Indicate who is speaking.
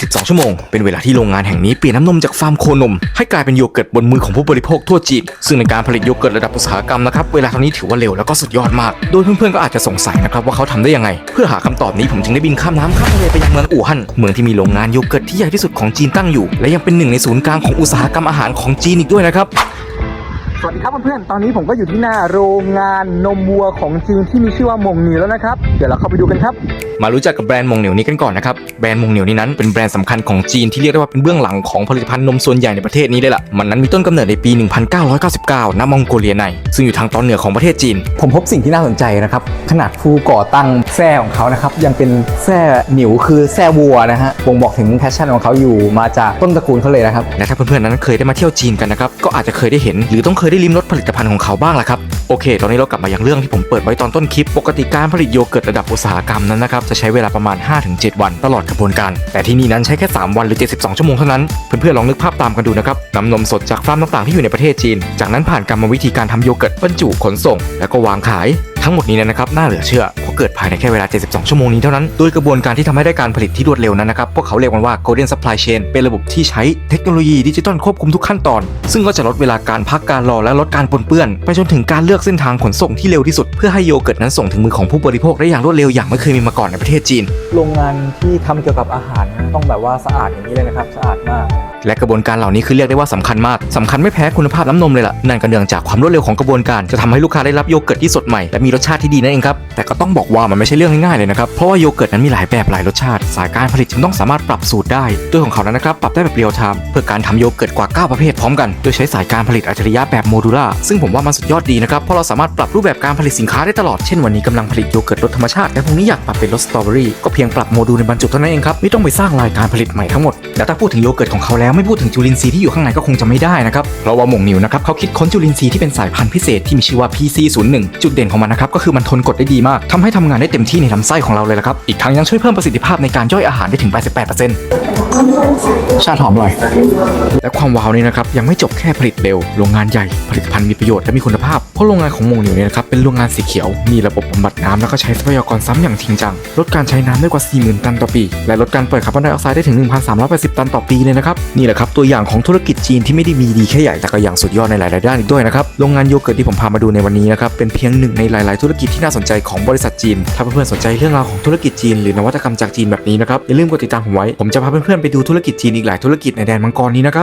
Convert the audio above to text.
Speaker 1: 72 ชั่วโมง เป็นเวลาที่โรงงานแห่งนี้เปลี่ยนน้ำนมจากฟาร์มโคนม ให้กลายเป็นโยเกิร์ตบนมือของผู้บริโภคทั่วจีน ซึ่งในการผลิตโยเกิร์ตระดับอุตสาหกรรมนะครับ เวลาเท่านี้ถือว่าเร็วแล้วก็สุดยอดมาก โดยเพื่อนๆก็อาจจะสงสัยนะครับว่าเขาทำได้ยังไง เพื่อหาคำตอบนี้ผมจึงได้บินข้ามน้ำข้ามทะเลไปยังเมืองอู่ฮั่น เมืองที่มีโรงงานโยเกิร์ตที่ใหญ่ที่สุดของจีนตั้งอยู่ และยังเป็นหนึ่งในศูนย์กลางของอุตสาหกรรมอาหารของจีนอีกด้วยนะครับ
Speaker 2: สวัสดีครับเพื่อนๆ ตอนนี้ผมก็อยู่ที่หน้าโรงงานนมวัวของจีนที่มีชื่อว่าหมงหนีแล้วนะครับ เดี๋ยวเราเข้าไปดูกันครับ
Speaker 1: มารู้จักกับแบรนด์มงเหนียวนี้กันก่อนนะครับ แบรนด์มงเหนียวนี้นั้นเป็นแบรนด์สำคัญของจีนที่เรียกได้ว่าเป็นเบื้องหลังของผลิตภัณฑ์นมส่วนใหญ่ในประเทศนี้เลยล่ะ มันนั้นมีต้นกำเนิดในปี 1999 ณ มองโกเลียใน ซึ่งอยู่ทางตอนเหนือของประเทศจีน
Speaker 2: ผมพบสิ่งที่น่าสนใจนะครับ ขนาดผู้ก่อตั้ง แท้ของเขานะครับยังเป็นแท้หนิวคือแท้วัวนะฮะบ่งบอกถึงแพชชั่นของเขาอยู่มาจากต้นตระกูลเขาเลยนะครับ
Speaker 1: และถ้าเพื่อนๆนั้นเคยได้มาเที่ยวจีนกันนะครับก็อาจจะเคยได้เห็น หรือต้องเคยได้ลิ้มรสผลิตภัณฑ์ของเขาบ้างละครับโอเค ตอนนี้เรากลับมายังเรื่องที่ผมเปิดไว้ตอนต้นคลิป ปกติการผลิตโยเกิร์ตระดับอุตสาหกรรมนั้นนะครับจะใช้เวลาประมาณ 5-7 วันตลอดกระบวนการ แต่ที่นี่นั้นใช้แค่ 3 วันหรือ 72 ชั่วโมงเท่านั้นเพื่อนๆลองนึกภาพตามกันดูนะครับนำนมสดจากฟาร์มต่างๆที่อยู่ในประเทศจีน จากนั้นผ่านกรรมวิธีการทำโยเกิร์ตบรรจุขนส่ง แล้วก็วางขาย ทั้งหมดนี้นะครับน่าเหลือเชื่อเพราะเกิดภายในแค่เวลา 72 ชั่วโมงนี้เท่านั้น โดยกระบวนการที่ทำให้ได้การผลิตที่รวดเร็วนั้นนะครับ พวกเขาเรียกมันว่า Golden Supply Chain เป็นระบบที่ใช้เทคโนโลยีดิจิตอลควบคุมทุกขั้นตอน ซึ่งก็จะลดเวลาการพักการรอและลดการปนเปื้อน ไปจนถึงการเลือกเส้นทางขนส่งที่เร็วที่สุด เพื่อให้โยเกิร์ตนั้นส่งถึงมือของผู้บริโภคได้อย่างรวดเร็วอย่างไม่เคยมีมาก่อนในประเทศจีน
Speaker 2: โรงงานที่ทำเกี่ยวกับอาหารต้องแบบว่าสะอาดอย่างนี้เลยนะครับสะอาดมาก
Speaker 1: และกระบวนการเหล่านี้คือเรียกได้ว่าสำคัญมากสำคัญไม่แพ้คุณภาพน้ำนมเลยล่ะนั่นก็เนื่องจากความรวดเร็วของกระบวนการจะทำให้ลูกค้าได้รับโยเกิร์ตที่สดใหม่และมีรสชาติที่ดีนั่นเองครับแต่ก็ต้องบอกว่ามันไม่ใช่เรื่องง่ายๆเลยนะครับเพราะว่าโยเกิร์ตนั้นมีหลายแบบหลายรสชาติ สายการผลิตจึงต้องสามารถปรับสูตรได้โดยของเขานั้นนะครับปรับได้แบบเรียลไทม์เพื่อการทำโยเกิร์ตกว่า 9 ประเภทพร้อมกันโดยใช้สายการผลิตอัจฉริยะแบบโมดูล่าซึ่งผมว่ามันสุดยอดดีนะครับเพราะเราสามารถปรับรูปแบบการผลิตสินค้าได้ตลอดเช่นวันนี้กำลังผลิตโยเกิร์ตรสธรรมชาติแต่พรุ่งนี้อยากปรับเป็นรสสตรอเบอรี่ก็เพียงปรับโมดูลในบรรจุเท่านั้นเองครับไม่ต้องไปสร้างรายการผลิตใหม่ทั้งหมดและถ้าพูดถึงโยเกิร์ตของเขาแล้วไม่พูดถึงจุลินทรีย์ที่อยู่ข้างในก็คงจะไม่ได้นะครับ เพราะว่าหม่งนิวนะครับเขาคิดค้นจุลินทรีย์ที่เป็นสายพันธุ์พิเศษที่มีชื่อว่า PC01 จุดเด่นของมันนะครับก็คือมันทนกดได้ดีมากทำให้ทำงานได้เต็มที่ในลำไส้ของเราเลยละครับ อีกทั้งยังช่วยเพิ่มประสิทธิภาพในการย่อยอาหารได้ถึง 88%
Speaker 2: ชาติหอมอร่อย
Speaker 1: และความว้าวนี้นะครับยังไม่จบแค่ผลิตเร็ว โรงงานใหญ่ผลิตภัณฑ์มีประโยชน์และมีคุณภาพ เพราะโรงงานของมงเหนียวเนี่ยนะครับเป็นโรงงานสีเขียว มีระบบบำบัดน้ำแล้วก็ใช้ทรัพยากรซ้ำอย่างจริงจัง ลดการใช้น้ำได้กว่า 40,000 ตันต่อปี และลดการปล่อยคาร์บอนไดออกไซด์ได้ถึง 1,380 ตันต่อปีเลยนะครับนี่แหละครับตัวอย่างของธุรกิจจีนที่ไม่ได้มีดีแค่ใหญ่แต่ก็อย่างสุดยอดในหลายๆด้านอีกด้วยนะครับโรงงานโยเกิร์ตที่ผมพามาดูในวันนี้นะครับเป็นเพียงหนึ่งในหลาย ๆ ธุรกิจที่น่าสนใจของบริษัทจีน ถ้าเพื่อนๆสนใจเรื่องราวของธุรกิจจีนหรือนวัตกรรมจากจีนแบบนี้นะครับอย่าลืมกดติดตามผมไว้ผมจะพาเพื่อนๆไปดูธุรกิจจีนอีกหลายธุรกิจในแดนมังกรนี้นะครับ